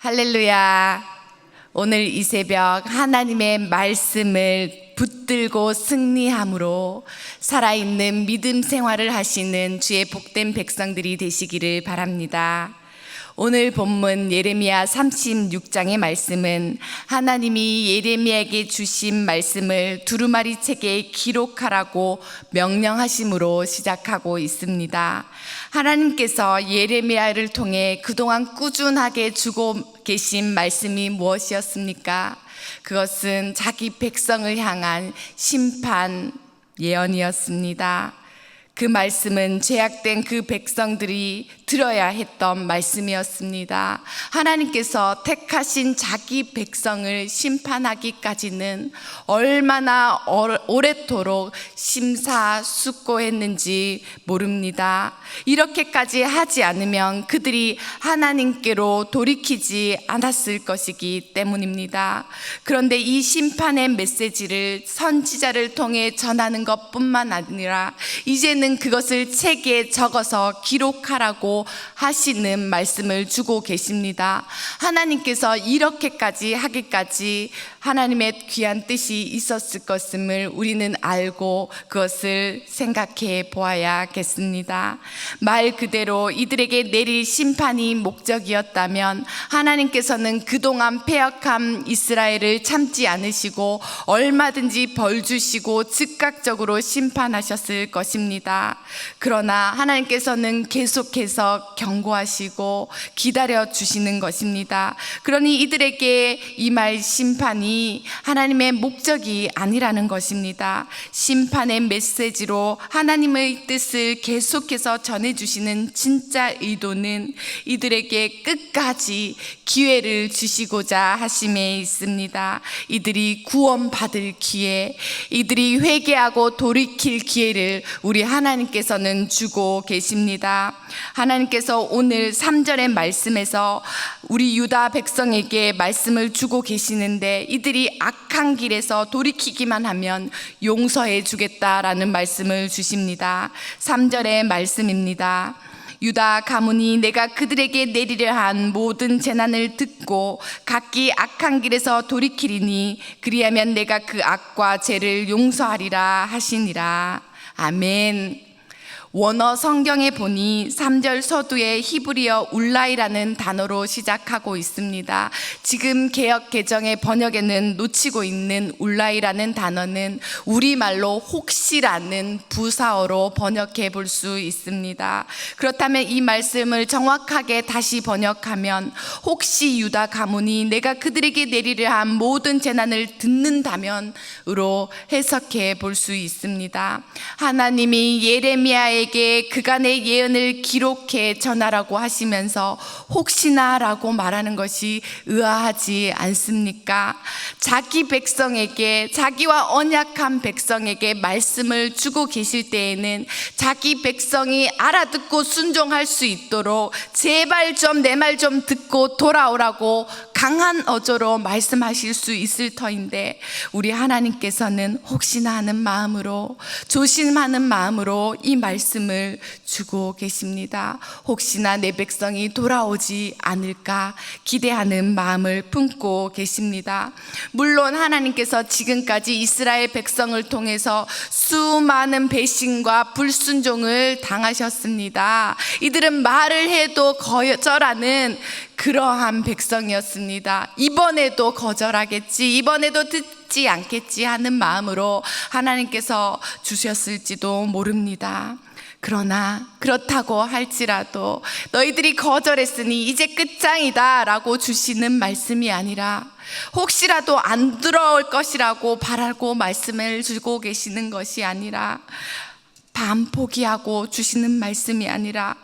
할렐루야. 오늘 이 새벽 하나님의 말씀을 붙들고 승리함으로 살아있는 믿음 생활을 하시는 주의 복된 백성들이 되시기를 바랍니다. 오늘 본문 예레미야 36장의 말씀은 하나님이 예레미야에게 주신 말씀을 두루마리 책에 기록하라고 명령하심으로 시작하고 있습니다. 하나님께서 예레미야를 통해 그동안 꾸준하게 주고 계신 말씀이 무엇이었습니까? 그것은 자기 백성을 향한 심판 예언이었습니다. 그 말씀은 죄악된 그 백성들이 들어야 했던 말씀이었습니다. 하나님께서 택하신 자기 백성을 심판하기까지는 얼마나 오래도록 심사숙고했는지 모릅니다. 이렇게까지 하지 않으면 그들이 하나님께로 돌이키지 않았을 것이기 때문입니다. 그런데 이 심판의 메시지를 선지자를 통해 전하는 것뿐만 아니라 이제는 그것을 책에 적어서 기록하라고 하시는 말씀을 주고 계십니다. 하나님께서 이렇게까지 하기까지 하나님의 귀한 뜻이 있었을 것임을 우리는 알고 그것을 생각해 보아야겠습니다. 말 그대로 이들에게 내릴 심판이 목적이었다면 하나님께서는 그동안 폐역한 이스라엘을 참지 않으시고 얼마든지 벌 주시고 즉각적으로 심판하셨을 것입니다. 그러나 하나님께서는 계속해서 경고하시고 기다려 주시는 것입니다. 그러니 이들에게 이말 심판이 하나님의 목적이 아니라는 것입니다. 심판의 메시지로 하나님의 뜻을 계속해서 전해 주시는 진짜 의도는 이들에게 끝까지 기회를 주시고자 하심에 있습니다. 이들이 구원받을 기회, 이들이 회개하고 돌이킬 기회를 우리 하나님 께서는 주고 계십니다. 하나님께서 오늘 3절의 말씀에서 우리 유다 백성에게 말씀을 주고 계시는데 이들이 악한 길에서 돌이키기만 하면 용서해 주겠다라는 말씀을 주십니다. 3절의 말씀입니다. 유다 가문이 내가 그들에게 내리려 한 모든 재난을 듣고 각기 악한 길에서 돌이키리니 그리하면 내가 그 악과 죄를 용서하리라 하시니라. 아멘. 원어 성경에 보니 3절 서두에 히브리어 울라이라는 단어로 시작하고 있습니다. 지금 개혁 개정의 번역에는 놓치고 있는 울라이라는 단어는 우리말로 혹시라는 부사어로 번역해 볼 수 있습니다. 그렇다면 이 말씀을 정확하게 다시 번역하면 혹시 유다 가문이 내가 그들에게 내리려 한 모든 재난을 듣는다면으로 해석해 볼 수 있습니다. 하나님이 예레미야의 에게 그간의 예언을 기록해 전하라고 하시면서 혹시나라고 말하는 것이 의아하지 않습니까? 자기 백성에게 자기와 언약한 백성에게 말씀을 주고 계실 때에는 자기 백성이 알아듣고 순종할 수 있도록 제발 좀 내 말 좀 듣고 돌아오라고 강한 어조로 말씀하실 수 있을 터인데 우리 하나님께서는 혹시나 하는 마음으로 조심하는 마음으로 이 말씀을 주고 계십니다. 혹시나 내 백성이 돌아오지 않을까 기대하는 마음을 품고 계십니다. 물론 하나님께서 지금까지 이스라엘 백성을 통해서 수많은 배신과 불순종을 당하셨습니다. 이들은 말을 해도 거절하는 그러한 백성이었습니다. 이번에도 거절하겠지, 이번에도 듣지 않겠지 하는 마음으로 하나님께서 주셨을지도 모릅니다. 그러나 그렇다고 할지라도 너희들이 거절했으니 이제 끝장이다 라고 주시는 말씀이 아니라 혹시라도 안 들어올 것이라고 바라고 말씀을 주고 계시는 것이 아니라 반 포기하고 주시는 말씀이 아니라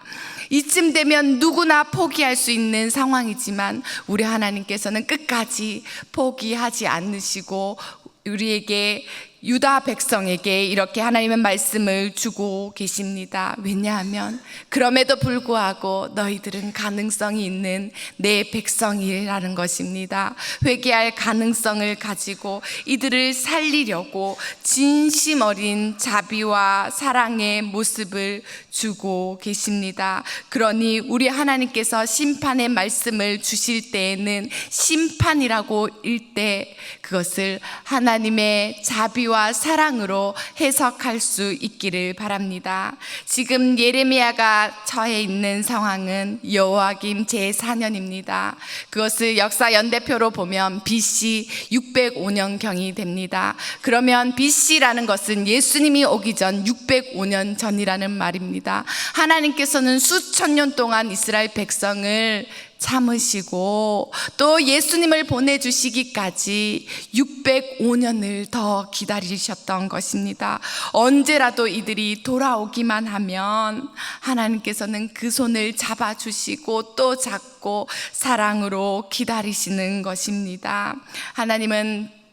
이쯤 되면 누구나 포기할 수 있는 상황이지만 우리 하나님께서는 끝까지 포기하지 않으시고 우리에게 유다 백성에게 이렇게 하나님의 말씀을 주고 계십니다. 왜냐하면 그럼에도 불구하고 너희들은 가능성이 있는 내 백성이라는 것입니다. 회개할 가능성을 가지고 이들을 살리려고 진심 어린 자비와 사랑의 모습을 주고 계십니다. 그러니 우리 하나님께서 심판의 말씀을 주실 때에는 심판이라고 일때 그것을 하나님의 자비와 사랑으로 해석할 수 있기를 바랍니다. 지금 예레미야가 처해 있는 상황은 여호와김 제4년입니다. 그것을 역사 연대표로 보면 BC 605년 경이 됩니다. 그러면 BC라는 것은 예수님이 오기 전 605년 전이라는 말입니다. 하나님께서는 수천 년 동안 이스라엘 백성을 참으시고 또 예수님을 보내주시기까지 605년을 더 기다리셨던 것입니다. 언제라도 이들이 돌아오기만 하면 하나님께서는 그 손을 잡아주시고 또 잡고 사랑으로 기다리시는 것입니다. 하나님은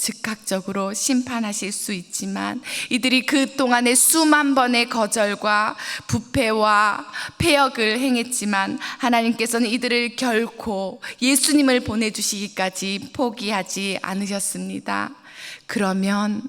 즉각적으로 심판하실 수 있지만 이들이 그 동안에 수만 번의 거절과 부패와 폐역을 행했지만 하나님께서는 이들을 결코 예수님을 보내주시기까지 포기하지 않으셨습니다. 그러면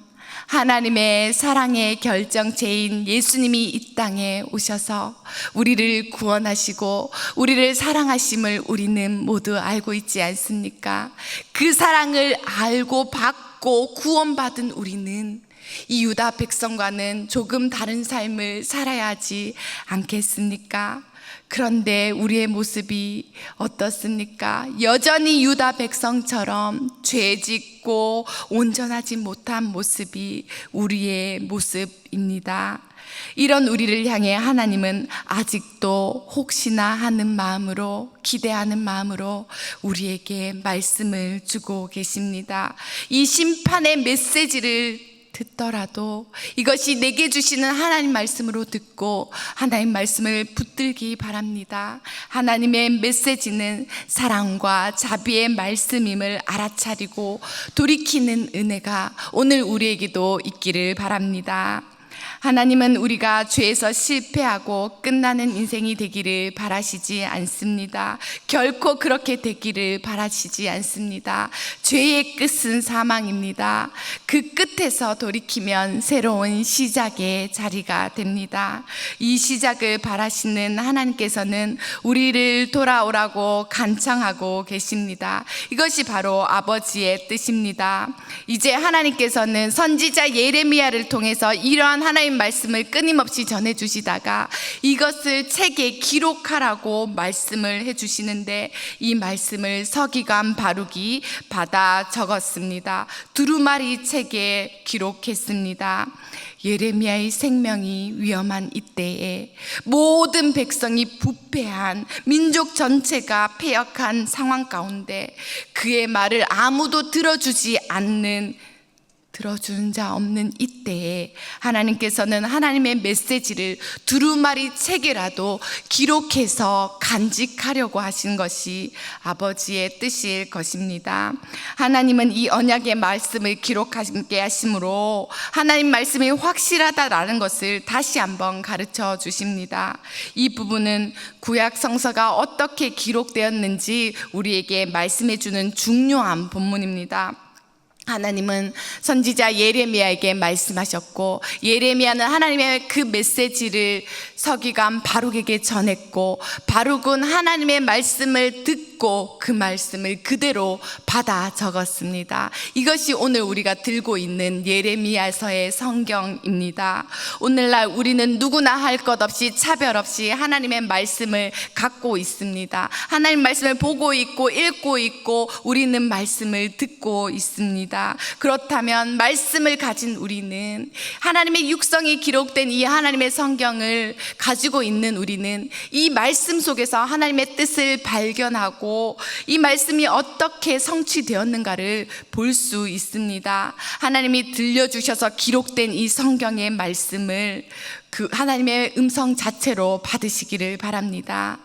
하나님의 사랑의 결정체인 예수님이 이 땅에 오셔서 우리를 구원하시고 우리를 사랑하심을 우리는 모두 알고 있지 않습니까? 그 사랑을 알고 받고 구원받은 우리는 이 유다 백성과는 조금 다른 삶을 살아야 하지 않겠습니까? 그런데 우리의 모습이 어떻습니까? 여전히 유다 백성처럼 죄 짓고 온전하지 못한 모습이 우리의 모습입니다. 이런 우리를 향해 하나님은 아직도 혹시나 하는 마음으로 기대하는 마음으로 우리에게 말씀을 주고 계십니다. 이 심판의 메시지를 듣더라도 이것이 내게 주시는 하나님 말씀으로 듣고 하나님 말씀을 붙들기 바랍니다. 하나님의 메시지는 사랑과 자비의 말씀임을 알아차리고 돌이키는 은혜가 오늘 우리에게도 있기를 바랍니다. 하나님은 우리가 죄에서 실패하고 끝나는 인생이 되기를 바라시지 않습니다. 결코 그렇게 되기를 바라시지 않습니다. 죄의 끝은 사망입니다. 그 끝에서 돌이키면 새로운 시작의 자리가 됩니다. 이 시작을 바라시는 하나님께서는 우리를 돌아오라고 간청하고 계십니다. 이것이 바로 아버지의 뜻입니다. 이제 하나님께서는 선지자 예레미야를 통해서 이러한 하나님 말씀을 끊임없이 전해 주시다가 이것을 책에 기록하라고 말씀을 해 주시는데 이 말씀을 서기관 바룩이 받아 적었습니다. 두루마리 책에 기록했습니다. 예레미야의 생명이 위험한 이때에 모든 백성이 부패한 민족 전체가 폐역한 상황 가운데 그의 말을 아무도 들어주지 않는 들어주는 자 없는 이때에 하나님께서는 하나님의 메시지를 두루마리 책이라도 기록해서 간직하려고 하신 것이 아버지의 뜻일 것입니다. 하나님은 이 언약의 말씀을 기록하게 하심으로 하나님 말씀이 확실하다라는 것을 다시 한번 가르쳐 주십니다. 이 부분은 구약 성서가 어떻게 기록되었는지 우리에게 말씀해 주는 중요한 본문입니다. 하나님은 선지자 예레미야에게 말씀하셨고 예레미야는 하나님의 그 메시지를 서기관 바룩에게 전했고 바룩은 하나님의 말씀을 듣고 그 말씀을 그대로 받아 적었습니다. 이것이 오늘 우리가 들고 있는 예레미야서의 성경입니다. 오늘날 우리는 누구나 할 것 없이 차별 없이 하나님의 말씀을 갖고 있습니다. 하나님 말씀을 보고 있고 읽고 있고 우리는 말씀을 듣고 있습니다. 그렇다면 말씀을 가진 우리는 하나님의 육성이 기록된 이 하나님의 성경을 가지고 있는 우리는 이 말씀 속에서 하나님의 뜻을 발견 하고 이 말씀이 어떻게 성취되었는가를 볼 수 있습니다. 하나님이 들려주셔서 기록된 이 성경의 말씀을 그 하나님의 음성 자체로 받으시기를 바랍니다.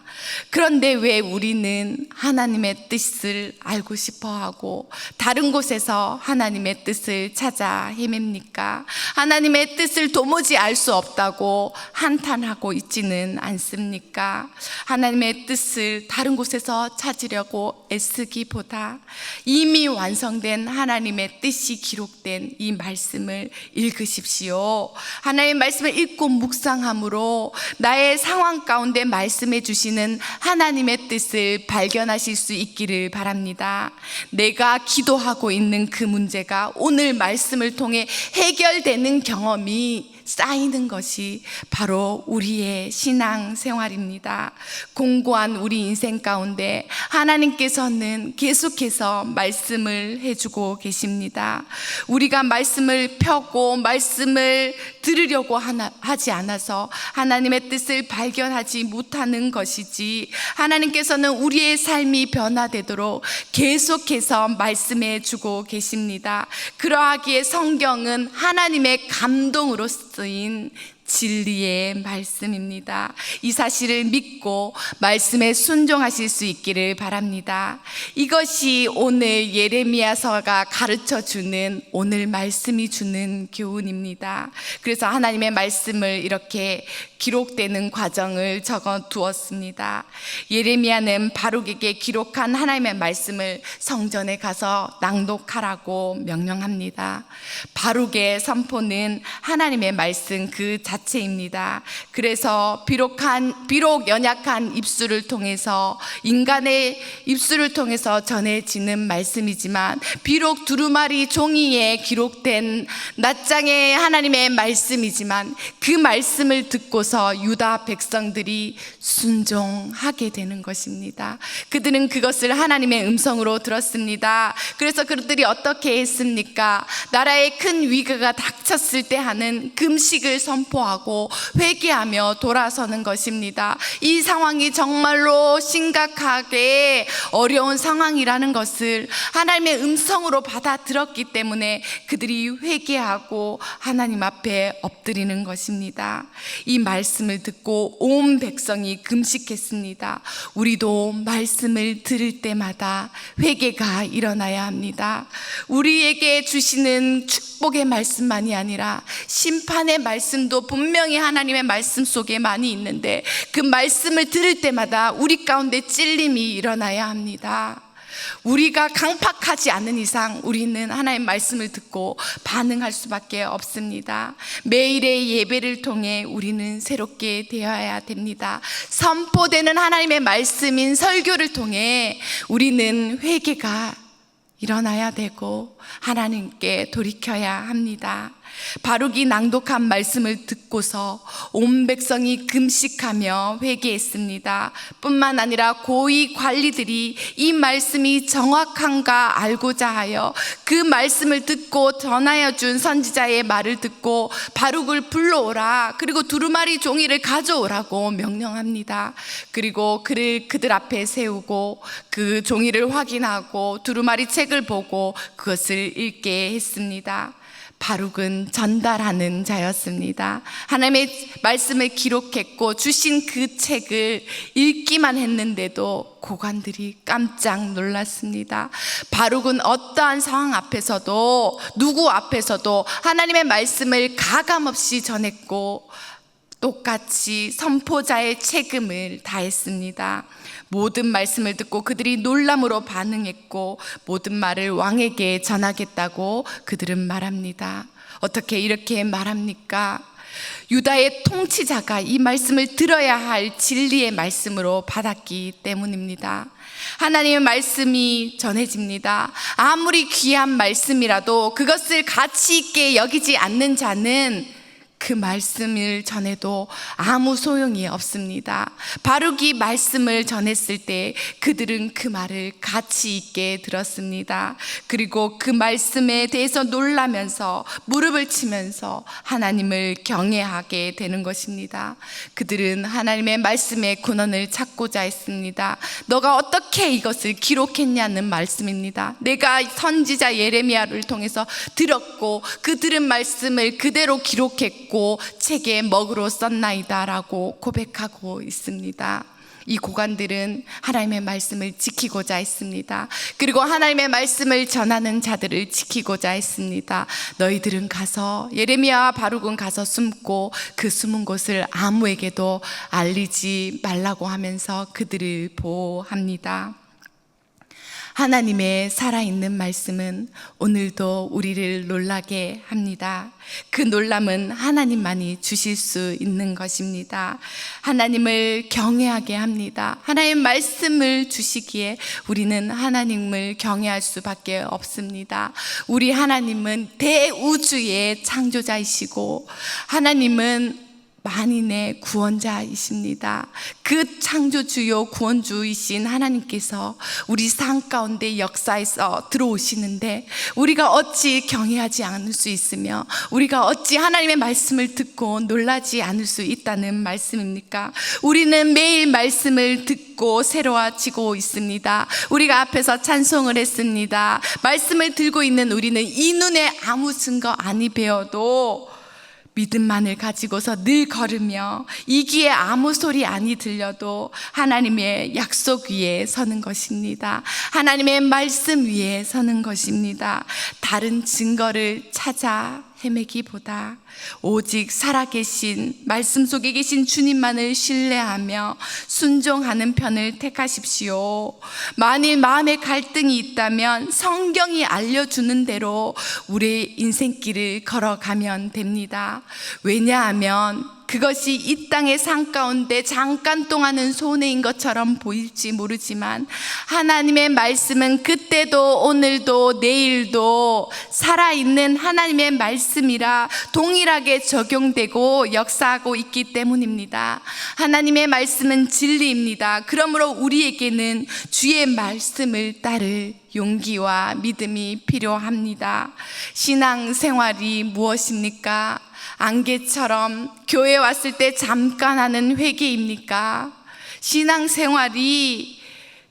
그런데 왜 우리는 하나님의 뜻을 알고 싶어 하고 다른 곳에서 하나님의 뜻을 찾아 헤맵니까? 하나님의 뜻을 도무지 알 수 없다고 한탄하고 있지는 않습니까? 하나님의 뜻을 다른 곳에서 찾으려고 애쓰기보다 이미 완성된 하나님의 뜻이 기록된 이 말씀을 읽으십시오. 하나님의 말씀을 읽고 묵상함으로 나의 상황 가운데 말씀해 주시는 하나님의 뜻을 발견하실 수 있기를 바랍니다. 내가 기도하고 있는 그 문제가 오늘 말씀을 통해 해결되는 경험이 쌓이는 것이 바로 우리의 신앙 생활입니다. 공고한 우리 인생 가운데 하나님께서는 계속해서 말씀을 해주고 계십니다. 우리가 말씀을 펴고 말씀을 들으려고 하지 않아서 하나님의 뜻을 발견하지 못하는 것이지 하나님께서는 우리의 삶이 변화되도록 계속해서 말씀해 주고 계십니다. 그러하기에 성경은 하나님의 감동으로 쓰인 진리의 말씀입니다. 이 사실을 믿고 말씀에 순종하실 수 있기를 바랍니다. 이것이 오늘 예레미야서가 가르쳐 주는 오늘 말씀이 주는 교훈입니다. 그래서 하나님의 말씀을 이렇게 기록되는 과정을 적어 두었습니다. 예레미야는 바룩에게 기록한 하나님의 말씀을 성전에 가서 낭독하라고 명령합니다. 바룩의 선포는 하나님의 말씀 그 자 체입니다. 그래서 비록한 비록 연약한 입술을 통해서 인간의 입술을 통해서 전해지는 말씀이지만 비록 두루마리 종이에 기록된 낱장의 하나님의 말씀이지만 그 말씀을 듣고서 유다 백성들이 순종하게 되는 것입니다. 그들은 그것을 하나님의 음성으로 들었습니다. 그래서 그들이 어떻게 했습니까? 나라에 큰 위기가 닥쳤을 때 하는 금식을 선포하고 회개하며 돌아서는 것입니다. 이 상황이 정말로 심각하게 어려운 상황이라는 것을 하나님의 음성으로 받아들었기 때문에 그들이 회개하고 하나님 앞에 엎드리는 것입니다. 이 말씀을 듣고 온 백성이 금식했습니다. 우리도 말씀을 들을 때마다 회개가 일어나야 합니다. 우리에게 주시는 축복의 말씀만이 아니라 심판의 말씀도 분명히 하나님의 말씀 속에 많이 있는데 그 말씀을 들을 때마다 우리 가운데 찔림이 일어나야 합니다. 우리가 강팍하지 않는 이상 우리는 하나님 말씀을 듣고 반응할 수밖에 없습니다. 매일의 예배를 통해 우리는 새롭게 되어야 됩니다. 선포되는 하나님의 말씀인 설교를 통해 우리는 회개가 일어나야 되고 하나님께 돌이켜야 합니다. 바룩이 낭독한 말씀을 듣고서 온 백성이 금식하며 회개했습니다. 뿐만 아니라 고위 관리들이 이 말씀이 정확한가 알고자 하여 그 말씀을 듣고 전하여 준 선지자의 말을 듣고 바룩을 불러오라. 그리고 두루마리 종이를 가져오라고 명령합니다. 그리고 그를 그들 앞에 세우고 그 종이를 확인하고 두루마리 책을 보고 그것을 읽게 했습니다. 바룩은 전달하는 자였습니다. 하나님의 말씀을 기록했고 주신 그 책을 읽기만 했는데도 고관들이 깜짝 놀랐습니다. 바룩은 어떠한 상황 앞에서도 누구 앞에서도 하나님의 말씀을 가감없이 전했고 똑같이 선포자의 책임을 다했습니다. 모든 말씀을 듣고 그들이 놀람으로 반응했고 모든 말을 왕에게 전하겠다고 그들은 말합니다. 어떻게 이렇게 말합니까? 유다의 통치자가 이 말씀을 들어야 할 진리의 말씀으로 받았기 때문입니다. 하나님의 말씀이 전해집니다. 아무리 귀한 말씀이라도 그것을 가치 있게 여기지 않는 자는 그 말씀을 전해도 아무 소용이 없습니다. 바룩이 말씀을 전했을 때 그들은 그 말을 가치 있게 들었습니다. 그리고 그 말씀에 대해서 놀라면서 무릎을 치면서 하나님을 경외하게 되는 것입니다. 그들은 하나님의 말씀의 근원을 찾고자 했습니다. 너가 어떻게 이것을 기록했냐는 말씀입니다. 내가 선지자 예레미야를 통해서 들었고 그 들은 말씀을 그대로 기록했고 듣고 책에 먹으로 썼나이다라고 고백하고 있습니다. 이 고관들은 하나님의 말씀을 지키고자 했습니다. 그리고 하나님의 말씀을 전하는 자들을 지키고자 했습니다. 너희들은 가서 예레미야와 바룩은 가서 숨고 그 숨은 곳을 아무에게도 알리지 말라고 하면서 그들을 보호합니다. 하나님의 살아있는 말씀은 오늘도 우리를 놀라게 합니다. 그 놀람은 하나님만이 주실 수 있는 것입니다. 하나님을 경외하게 합니다. 하나님 말씀을 주시기에 우리는 하나님을 경외할 수밖에 없습니다. 우리 하나님은 대우주의 창조자이시고 하나님은 만인의 구원자이십니다. 그 창조주요 구원주이신 하나님께서 우리 삶 가운데 역사에서 들어오시는데 우리가 어찌 경외하지 않을 수 있으며 우리가 어찌 하나님의 말씀을 듣고 놀라지 않을 수 있다는 말씀입니까? 우리는 매일 말씀을 듣고 새로워지고 있습니다. 우리가 앞에서 찬송을 했습니다. 말씀을 들고 있는 우리는 이 눈에 아무 증거 아니 배워도 믿음만을 가지고서 늘 걸으며 이 귀에 아무 소리 아니 들려도 하나님의 약속 위에 서는 것입니다. 하나님의 말씀 위에 서는 것입니다. 다른 증거를 찾아 헤매기보다 오직 살아계신 말씀 속에 계신 주님만을 신뢰하며 순종하는 편을 택하십시오. 만일 마음에 갈등이 있다면 성경이 알려주는 대로 우리의 인생길을 걸어가면 됩니다. 왜냐하면 그것이 이 땅의 산 가운데 잠깐 동안은 손해인 것처럼 보일지 모르지만 하나님의 말씀은 그때도 오늘도 내일도 살아있는 하나님의 말씀이라 동일 하게 적용되고 역사하고 있기 때문입니다. 하나님의 말씀은 진리입니다. 그러므로 우리에게는 주의 말씀을 따를 용기와 믿음이 필요합니다. 신앙 생활이 무엇입니까? 안개처럼 교회 왔을 때 잠깐 하는 회개입니까? 신앙 생활이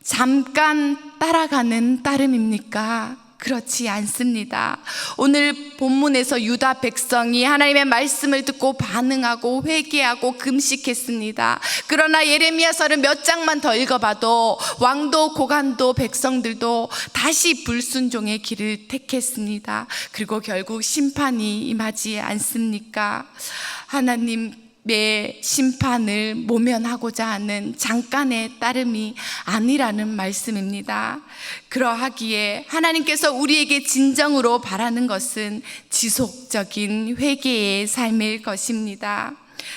잠깐 따라가는 따름입니까? 그렇지 않습니다. 오늘 본문에서 유다 백성이 하나님의 말씀을 듣고 반응하고 회개하고 금식했습니다. 그러나 예레미야서를 몇 장만 더 읽어봐도 왕도 고관도 백성들도 다시 불순종의 길을 택했습니다. 그리고 결국 심판이 임하지 않습니까? 하나님 의 심판을 모면하고자 하는 잠깐의 따름이 아니라는 말씀입니다. 그러하기에 하나님께서 우리에게 진정으로 바라는 것은 지속적인 회개의 삶일 것입니다.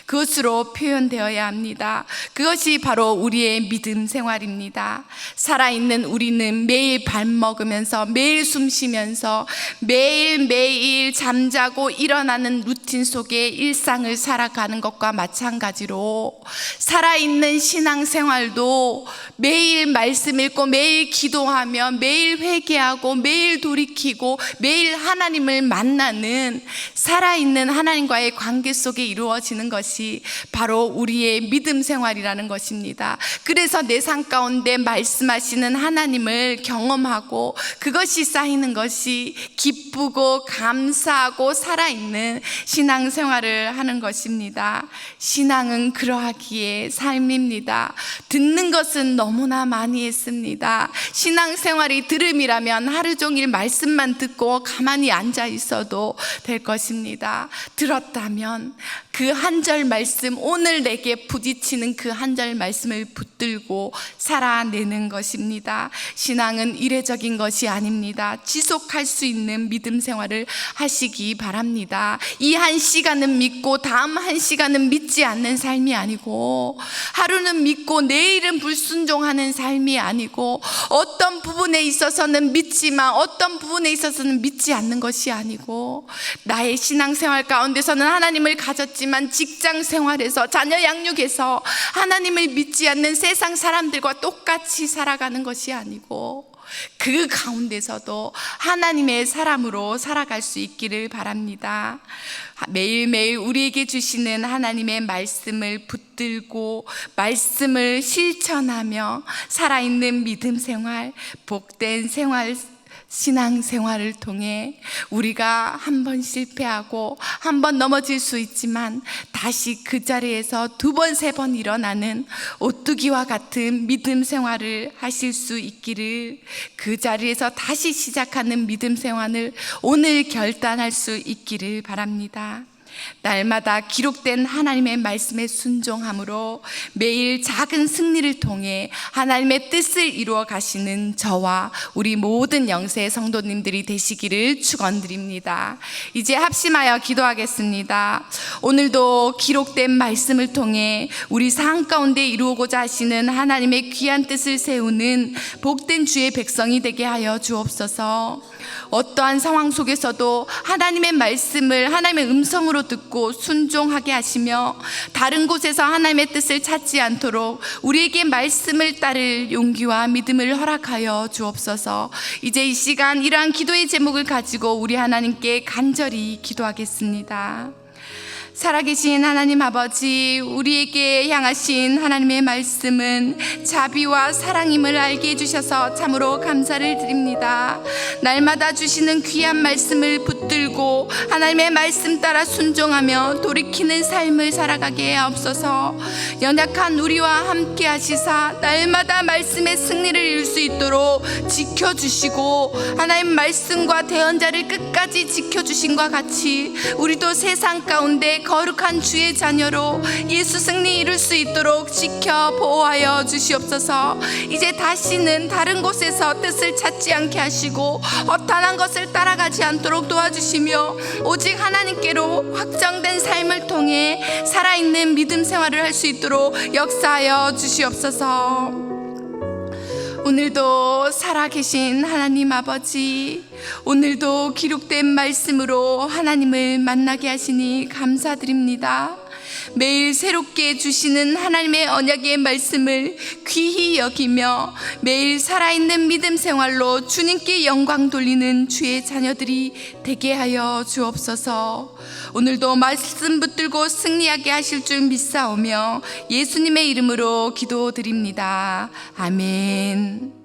그것으로 표현되어야 합니다. 그것이 바로 우리의 믿음 생활입니다. 살아있는 우리는 매일 밥 먹으면서 매일 숨 쉬면서 매일매일 잠자고 일어나는 루틴 속에 일상을 살아가는 것과 마찬가지로 살아있는 신앙 생활도 매일 말씀 읽고 매일 기도하며 매일 회개하고 매일 돌이키고 매일 하나님을 만나는 살아있는 하나님과의 관계 속에 이루어지는 것이 바로 우리의 믿음 생활이라는 것입니다. 그래서 내 삶 가운데 말씀하시는 하나님을 경험하고 그것이 쌓이는 것이 기쁘고 감사하고 살아있는 신앙 생활을 하는 것입니다. 신앙은 그러하기에 삶입니다. 듣는 것은 너무나 많이 했습니다. 신앙 생활이 들음이라면 하루 종일 말씀만 듣고 가만히 앉아 있어도 될 것입니다. 들었다면 그 한 절 말씀, 오늘 내게 부딪히는 그 한 절 말씀을 붙들고 살아내는 것입니다. 신앙은 이례적인 것이 아닙니다. 지속할 수 있는 믿음 생활을 하시기 바랍니다. 이 한 시간은 믿고 다음 한 시간은 믿지 않는 삶이 하루는 믿고 내일은 불순종하는 삶이 아니고 어떤 부분에 있어서는 믿지만 어떤 부분에 있어서는 믿지 않는 것이 아니고 나의 신앙 생활 가운데서는 하나님을 가졌지만 직장 생활에서 자녀 양육에서 하나님을 믿지 않는 세상 사람들과 똑같이 살아가는 것이 아니고 그 가운데서도 하나님의 사람으로 살아갈 수 있기를 바랍니다. 매일매일 우리에게 주시는 하나님의 말씀을 붙들고 말씀을 실천하며 살아있는 믿음 생활, 복된 생활 신앙 생활을 통해 우리가 한 번 실패하고 한 번 넘어질 수 있지만 다시 그 자리에서 두 번, 세 번 일어나는 오뚜기와 같은 믿음 생활을 하실 수 있기를 그 자리에서 다시 시작하는 믿음 생활을 오늘 결단할 수 있기를 바랍니다. 날마다 기록된 하나님의 말씀에 순종함으로 매일 작은 승리를 통해 하나님의 뜻을 이루어 가시는 저와 우리 모든 영세 성도님들이 되시기를 축원드립니다. 이제 합심하여 기도하겠습니다. 오늘도 기록된 말씀을 통해 우리 삶 가운데 이루고자 하시는 하나님의 귀한 뜻을 세우는 복된 주의 백성이 되게 하여 주옵소서. 어떠한 상황 속에서도 하나님의 말씀을 하나님의 음성으로 듣고 순종하게 하시며 다른 곳에서 하나님의 뜻을 찾지 않도록 우리에게 말씀을 따를 용기와 믿음을 허락하여 주옵소서. 이제 이 시간 이러한 기도의 제목을 가지고 우리 하나님께 간절히 기도하겠습니다. 살아계신 하나님 아버지, 우리에게 향하신 하나님의 말씀은 자비와 사랑임을 알게 해주셔서 참으로 감사를 드립니다. 날마다 주시는 귀한 말씀을 붙들고 하나님의 말씀 따라 순종하며 돌이키는 삶을 살아가게 하옵소서. 연약한 우리와 함께 하시사 날마다 말씀의 승리를 이룰 수 있도록 지켜주시고 하나님 말씀과 대언자를 끝까지 지켜주신과 같이 우리도 세상 가운데 거룩한 주의 자녀로 예수 승리 이룰 수 있도록 지켜 보호하여 주시옵소서. 이제 다시는 다른 곳에서 뜻을 찾지 않게 하시고 허탄한 것을 따라가지 않도록 도와주시며 오직 하나님께로 확정된 삶을 통해 살아있는 믿음 생활을 할 수 있도록 역사하여 주시옵소서. 오늘도 살아계신 하나님 아버지, 오늘도 기록된 말씀으로 하나님을 만나게 하시니 감사드립니다. 매일 새롭게 주시는 하나님의 언약의 말씀을 귀히 여기며 매일 살아있는 믿음 생활로 주님께 영광 돌리는 주의 자녀들이 되게 하여 주옵소서. 오늘도 말씀 붙들고 승리하게 하실 줄 믿사오며 예수님의 이름으로 기도드립니다. 아멘.